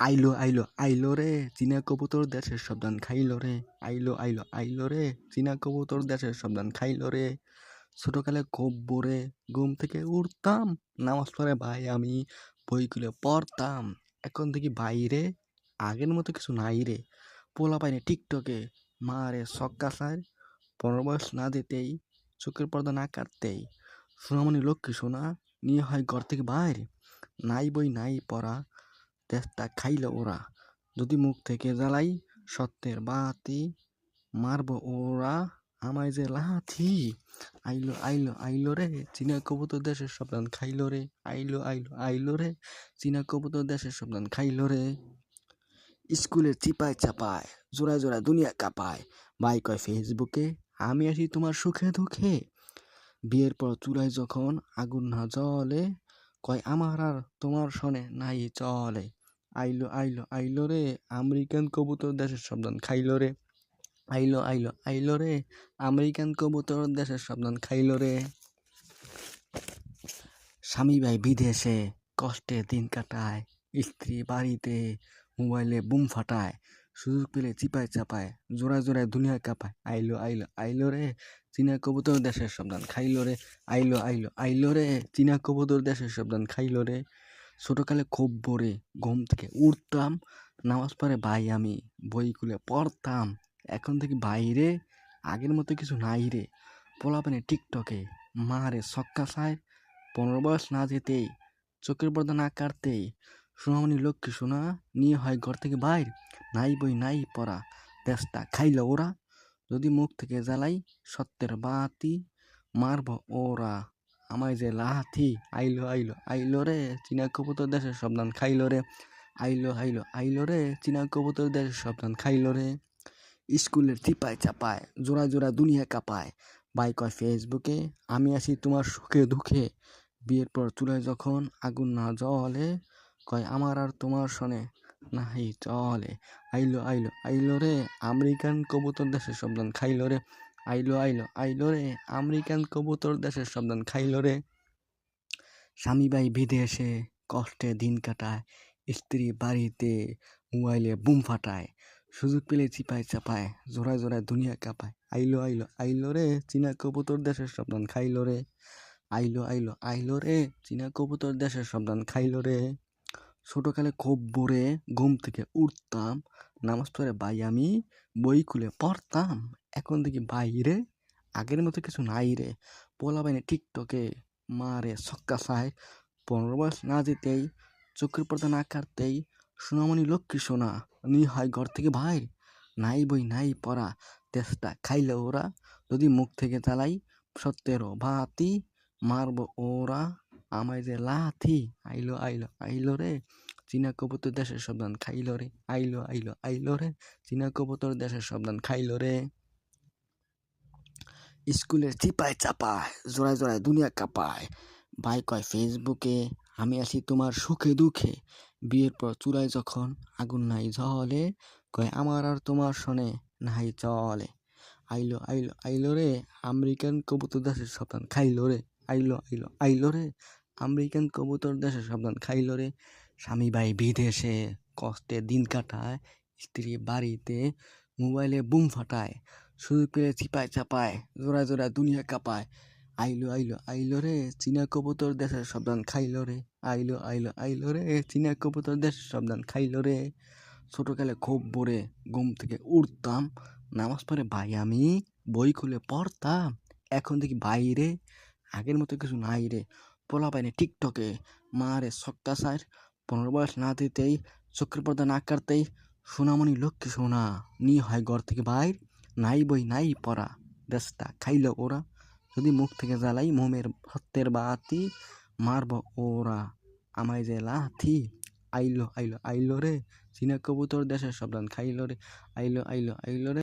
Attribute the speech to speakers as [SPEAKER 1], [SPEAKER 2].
[SPEAKER 1] আইলো আইলো আইলো রে, চীনা কবুতর দেশের সাবধান খাইলো রে। আইলো আইলো আইলো রে, চীনা কবুতর দেশের সাবধান খাইলো রে। ছোটকালে খুব ভোরে ঘুম থেকে উঠতাম, নামাজ পড়ে ভাই আমি বইগুলো পড়তাম। এখন দেখি বাইরে আগের মতো কিছু নাই রে। পোলা পাইনি টিকটকে, মা রে সক্কা সার পনেরো বয়স না দিতেই চোখের পর্দা না কাটতেই। সোনামণি লক্ষ্মী সোনা, নিয়ে হয় ঘর থেকে বাইরে। নাই বই, নাই পড়া তেষ্টা খাইল ওরা। যদি মুখ থেকে জ্বালাই সত্যের বাতি মারব ওরা আমায় যে লাথি। আইলো আইলো আইলো রে, চীনা কবুতর দেশের সাবধান খাইলো রে। আইলো আইলো আইলো রে, চীনা কবুতর দেশের সাবধান খাইলো রে। স্কুলের চিপায় চাপায়, জোড়ায় জোড়ায় দুনিয়া কাঁপায়। ভাই কয়, ফেসবুকে আমি আসি তোমার সুখে দুঃখে। বিয়ের পর চূড়ায় যখন আগুন না জ্বলে, কয়, আমার আর তোমার শোনে নাই চলে। আইলো আইলো আইলো রে, আমেরিকান কবুতর দেশের সাবধান, খাইলো রে। আইলো আইলো আইলো রে, আমেরিকান কবুতর দেশের সাবধান, খাইলো রে। স্বামী ভাই বিদেশে কষ্টে দিন কাটায়, স্ত্রী বাড়িতে মোবাইলে বুম ফাটায়, সুযোগ পেলে চিপায় চাপায়, জোড়ায় জোড়ায় দুনিয়া কাঁপায়। আইলো আইলো আইলো রে, চীনা কবুতর দেশের সাবধান, খাইলো রে। আইলো আইলো আইলো রে, চীনা কবুতর দেশের সাবধান, খাইলো রে। ছোটকালে খুব ভোরে ঘুম থেকে উঠতাম, নামাজ পড়ে ভাই আমি বই খুলে পড়তাম। এখন থেকে বাইরে আগের মতো কিছু নাই রে। পোলাপানে টিকটকে মা রে সক্কা সায় পনেরো বয়স না যেতেই চোখের পর্দা না কাটতেই সোনামণি লক্ষ্মী সোনা নিয়ে হয় ঘর থেকে বাইর। নাই বই, নাই পড়া, দেশটা খাইল ওরা। যদি মুখ থেকে জ্বালাই সত্যের বাতি, মারব ওরা। আমায় যে লাথি, আইলো আইলো আইলো রে চীনা কবুতর দেশের সাবধান, খাইলো রে। আইলো আইলো আইলো রে চীনা কবুতর দেশের সাবধান, খাইলো রে। স্কুলের চিপায় চাপায়, জোড়া জোড়া দুনিয়া কাঁপায়। বাই কয় ফেসবুকে, আমি আসি তোমার সুখে দুঃখে। বিয়ের পর চুলায় যখন আগুন না জ্বলে, কয় আমার আর তোমার শোনে নাহি চলে। আইলো আইলো আইলো রে, আমেরিকান কবুতর দেশের সাবধান, খাইলো রে। আইলো আইলো আইলো রে। আমেরিকান কবুতর দেশের সাবধান খাইলো রে। স্বামী ভাই বিদেশে কষ্টে দিন কাটায়, স্ত্রী বাড়িতে মোবাইলে বুম ফাটায়, সুযোগ পেলে চিপায় চাপায়, জোড়ায় জোড়ায় দুনিয়া কাঁপায়। আইলো আইলো আইলো রে, চীনা কবুতর দেশের সাবধান খাইলো রে। আইলো আইলো আইলো রে, চীনা কবুতর দেশের সাবধান খাইলো রে। ছোটকালে খুব ভোরে ঘুম থেকে উঠতাম, নামাজ পড়ে ভাই আমি বই খুলে পড়তাম। এখন দেখি বাইরে, আগের মতো কিছু নাই রে। পোলা বাইনে টিকটকে মা রে সক্কা সায় পনেরো বয়স না যেতেই, চোখের পর্দা না কাটতেই সোনামণি লক্ষ্মী সোনা নি হয় ঘর থেকে ভাই নাই বই, নাই পড়া, তেষ্টা খাইলে ওরা, যদি মুখ থেকে চালাই সত্যেরও ভাতি মারব ওরা, আমায় যে লাথি। আইলো আইলো আইলো রে, চীনা কবুতর দেশের সাবধান, খাইলো রে। আইলো আইলো আইলো রে, চীনা কবুতর দেশের সাবধান, খাইলো রে। স্কুলের চিপায় চাপায়, জোড়ায় জোড়ায় দুনিয়া কাঁপায়। ভাই কয়, ফেসবুকে আমি আসি তোমার সুখে দুঃখে। বিয়ের পর চুলায় যখন আগুন নাই জ্বলে, কয়, আমার আর তোমার শোনে নাই চলে। আইলো আইলো আইলো রে, আমেরিকান কবুতর দেশের সাবধান, খাইলো রে। আইলো আইলো আইলো রে, আমেরিকান কবুতর দেশের সাবধান, খাইলো রে। স্বামী ভাই বিদেশে কষ্টে দিন কাটায়, স্ত্রী বাড়িতে মোবাইলে বুম ফাটায়। সুযোগ পেলে চিপায় চাপায়, জোড়া জোড়া দুনিয়া কাঁপায়। আইলো আইলো আইলো রে, চীনা কবুতর দেশের সাবধান খাইলো রে। আইলো আইলো আইলো রে, চীনা কবুতর দেশের সাবধান খাইলো রে। ছোটোকালে খুব ভোরে ঘুম থেকে উঠতাম, নামাজ পড়ে ভাই আমি বই খুলে পড়তাম, এখন দেখি বাইরে আগের মতো কিছু নাই রে। পোলা পাইনি টিকটকে, মা রে সক্কা সার, পনেরো বয়স না দিতেই চোখের পর্দা না কাটতেই সোনামণি লক্ষ্মী সোনা, নিয়ে হয় ঘর থেকে বাইর। নাই বই নাই পড়া দেশটা খাইল ওরা, যদি মুখ থেকে জ্বালাই মোমের হত্যের বাতি মারব ওরা। আমায় যে লাথি, আইলো আইলো আইলো রে। চীনা কবুতর দেশের সব খাইলো রে। আইলো আইলো আইলো রে।